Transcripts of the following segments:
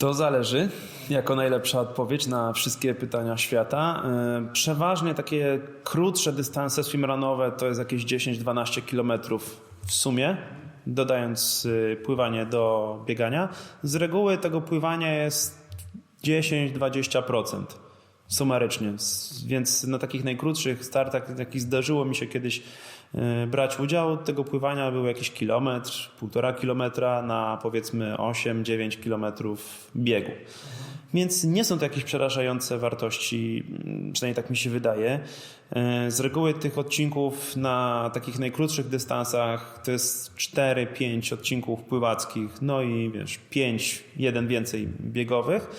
To zależy, jako najlepsza odpowiedź na wszystkie pytania świata. Yy, Przeważnie takie krótsze dystanse swimrunowe to jest jakieś 10-12 km w sumie, dodając yy, pływanie do biegania. Z reguły tego pływania jest 10-20% sumarycznie, więc na takich najkrótszych startach, jakich zdarzyło mi się kiedyś yy, brać udział, tego pływania był jakiś kilometr, półtora kilometra na powiedzmy 8-9 kilometrów biegu. Więc nie są to jakieś przerażające wartości, mm, przynajmniej tak mi się wydaje. Yy, Z reguły tych odcinków na takich najkrótszych dystansach to jest 4-5 odcinków pływackich, no i wiesz, 5, jeden więcej biegowych.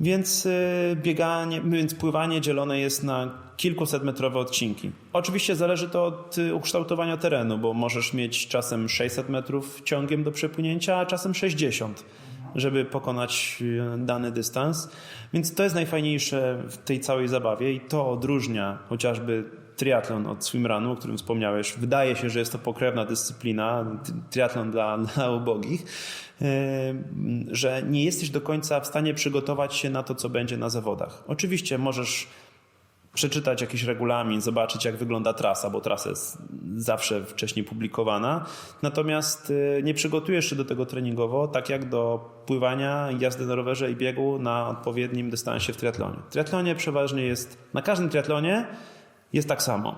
Więc y, bieganie, więc pływanie dzielone jest na kilkusetmetrowe odcinki. Oczywiście zależy to od y, ukształtowania terenu, bo możesz mieć czasem 600 metrów ciągiem do przepłynięcia, a czasem 60, żeby pokonać y, dany dystans. Więc to jest najfajniejsze w tej całej zabawie i to odróżnia chociażby triatlon od swimrunu, o którym wspomniałeś. Wydaje się, że jest to pokrewna dyscyplina, triatlon dla, dla ubogich, że nie jesteś do końca w stanie przygotować się na to, co będzie na zawodach. Oczywiście możesz przeczytać jakiś regulamin, zobaczyć jak wygląda trasa, bo trasa jest zawsze wcześniej publikowana. Natomiast y, nie przygotujesz się do tego treningowo, tak jak do pływania, jazdy na rowerze i biegu na odpowiednim dystansie w triatlonie. W triatlonie przeważnie jest, na każdym triatlonie jest tak samo.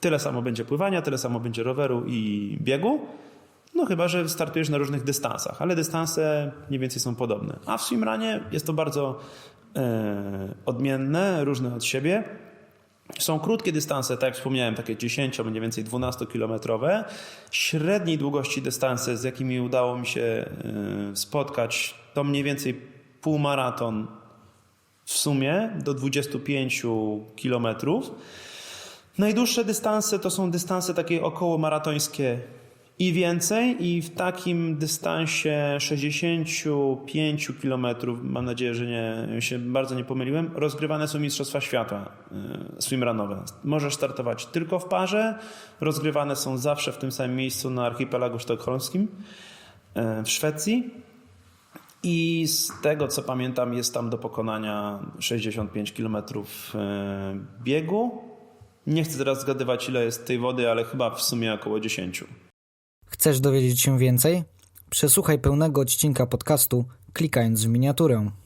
Tyle samo będzie pływania, tyle samo będzie roweru i biegu. No chyba, że startujesz na różnych dystansach, ale dystanse mniej więcej są podobne. A w swimrunie jest to bardzo e, odmienne, różne od siebie. Są krótkie dystanse, tak jak wspomniałem, takie 10, mniej więcej 12-kilometrowe. Średniej długości dystanse, z jakimi udało mi się e, spotkać, to mniej więcej półmaraton w sumie do 25 kilometrów. Najdłuższe dystanse to są dystanse takie około maratońskie i więcej i w takim dystansie 65 km, mam nadzieję, że nie, się bardzo nie pomyliłem, rozgrywane są Mistrzostwa Świata y, swimrunowe. Możesz startować tylko w parze, rozgrywane są zawsze w tym samym miejscu na archipelagu sztokholmskim y, w Szwecji. I z tego co pamiętam, jest tam do pokonania 65 km biegu. Nie chcę teraz zgadywać, ile jest tej wody, ale chyba w sumie około 10. Chcesz dowiedzieć się więcej? Przesłuchaj pełnego odcinka podcastu klikając w miniaturę.